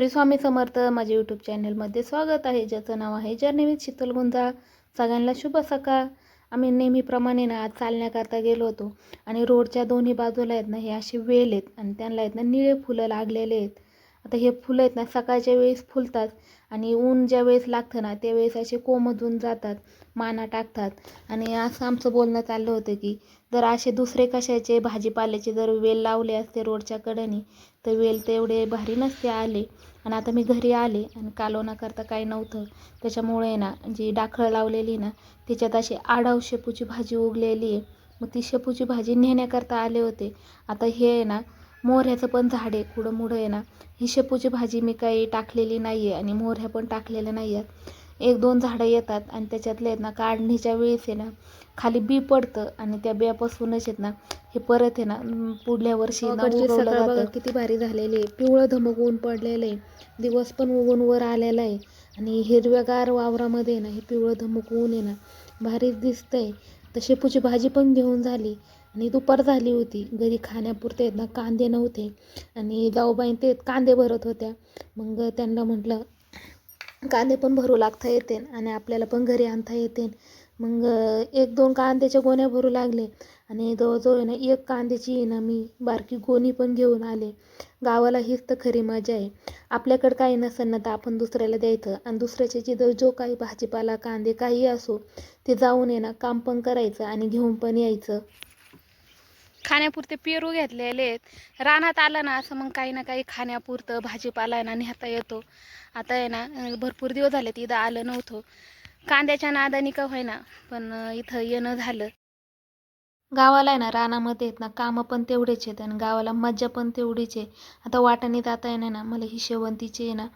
श्री स्वामी समर्थ माझ्या यूट्यूब चॅनलमध्ये स्वागत आहे. ज्याचं नाव आहे जर विथ शीतल गुंजा. सगळ्यांना शुभ सकाळ. आम्ही नेहमीप्रमाणे ना आज चालण्याकरता गेलो होतो आणि रोडच्या दोन्ही बाजूला आहेत ना हे असे वेल आहेत आणि त्यांना आहेत ना निळे फुलं लागलेले आहेत. आता हे फुलं आहेत ना सकाळच्या वेळेस फुलतात आणि ऊन ज्या वेळेस लागतं ना त्यावेळेस असे कोमजून जातात माना टाकतात. आणि असं आमचं बोलणं चाललं होतं की जर असे दुसरे कशाचे भाजीपाल्याचे जर वेल लावले असते रोडच्या कडेने तर वेल तर एवढे भारी नसते आले. आणि आता मी घरी आले आणि कालवणाकरता काही नव्हतं. त्याच्यामुळे ना जी डाखळं लावलेली ना त्याच्यात अशी आडाव शेपूची भाजी उगलेली आहे. मग ती शेपूची भाजी नेण्याकरता आले होते. आता हे आहे ना मोहऱ्याचं पण झाड आहे कुठं मुडं आहे ना. ही शेपूची भाजी मी काही टाकलेली नाही आहे आणि मोहऱ्या पण टाकलेल्या नाही आहेत एक दोन झाडं येतात आणि त्याच्यातले आहेत ना काढणीच्या वेळेस आहे ना खाली बी पडतं आणि त्या बियापासूनच आहेत ना हे परत आहे ना पुढल्या वर्षी बघा. किती भारी झालेली आहे. पिवळं धमक ऊन पडलेलं आहे. दिवस पण उगून वर आलेला आहे. आणि हिरव्यागार वावरामध्ये ना हे पिवळं धमक ऊन आहे ना भारीच दिसतंय. तर शेपूची भाजी पण घेऊन झाली. आणि दुपार झाली होती. घरी खाण्यापुरते ना कांदे नव्हते. आणि जाऊबाई ते कांदे भरत होत्या. मग त्यांना म्हटलं कांदे पण भरू लागता येते आणि आपल्याला पण घरी आणता येते मग एक दोन कांद्याच्या गोण्या भरू लागले. आणि जवळजवळ आहे ना एक कांद्याची आहे ना मी बारकी गोणी पण घेऊन आले. गावाला हीच तर खरी मजा आहे. आपल्याकडं काही नसेल ना तर आपण दुसऱ्याला द्यायचं. आणि दुसऱ्याच्या जिथं जो काही भाजीपाला कांदे काही असो ते जाऊन आहे ना काम पण करायचं आणि घेऊन पण यायचं. खाण्यापुरते पेरू घेतलेले आहेत. रानात आलं ना असं मग काही ना काही खाण्यापुरतं भाजीपाला आहे ना नेहता येतो. आता आहे ना भरपूर दिवस झाले इथं आलं नव्हतं. कांद्याच्या नादानी का होईना पण इथं येणं झालं. गावाला आहे ना रानामध्ये आहेत ना कामं पण तेवढेच आहेत आणि गावाला मज्जा पण तेवढीच आहे. आता वाटाणे जाता येणार ना मला ही शेवंतीचे आहे ना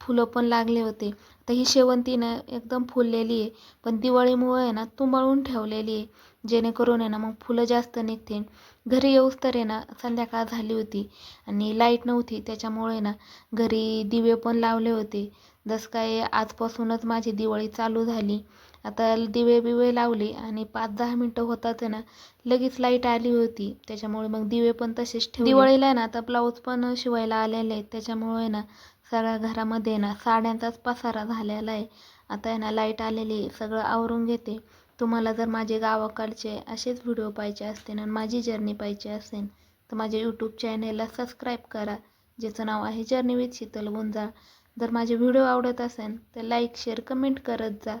फुलं पण लागले होते. तर ही शेवंती ना एकदम फुललेली आहे. पण दिवाळीमुळे आहे ना तुंबाळून ठेवलेली आहे. जेणेकरून आहे ना मग फुलं जास्त निघतील. घरी येऊस तर आहे ना संध्याकाळ झाली होती आणि लाइट नव्हती. त्याच्यामुळे ना घरी दिवे पण लावले होते. जसं काय आजपासूनच माझी दिवाळी चालू झाली. आता दिवे बिवे लावले आणि पाच दहा मिनटं होतात ना लगेच लाइट आली होती. त्याच्यामुळे मग दिवे पण तसेच ठेवले. दिवाळीला आहे ना आता ब्लाऊज पण शिवायला आलेले आहेत. त्याच्यामुळे ना सगळ्या घरामध्ये ना साड्यांचाच पसारा झालेला आहे. आता आहे ना लाइट आलेली आहे. सगळं आवरून घेते. तुम्हाला जर माझे गावाकडचे असेच व्हिडिओ पाहिजे असतील आणि माझी जर्नी पाहिजे असेल तर माझ्या यूट्यूब चॅनेलला सबस्क्राईब करा. ज्याचं नाव आहे जर्नी विथ शीतल गुंजाळ. जर माझे व्हिडिओ आवडत असेल तर लाईक शेअर कमेंट करत जा.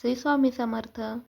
श्री स्वामी समर्थ.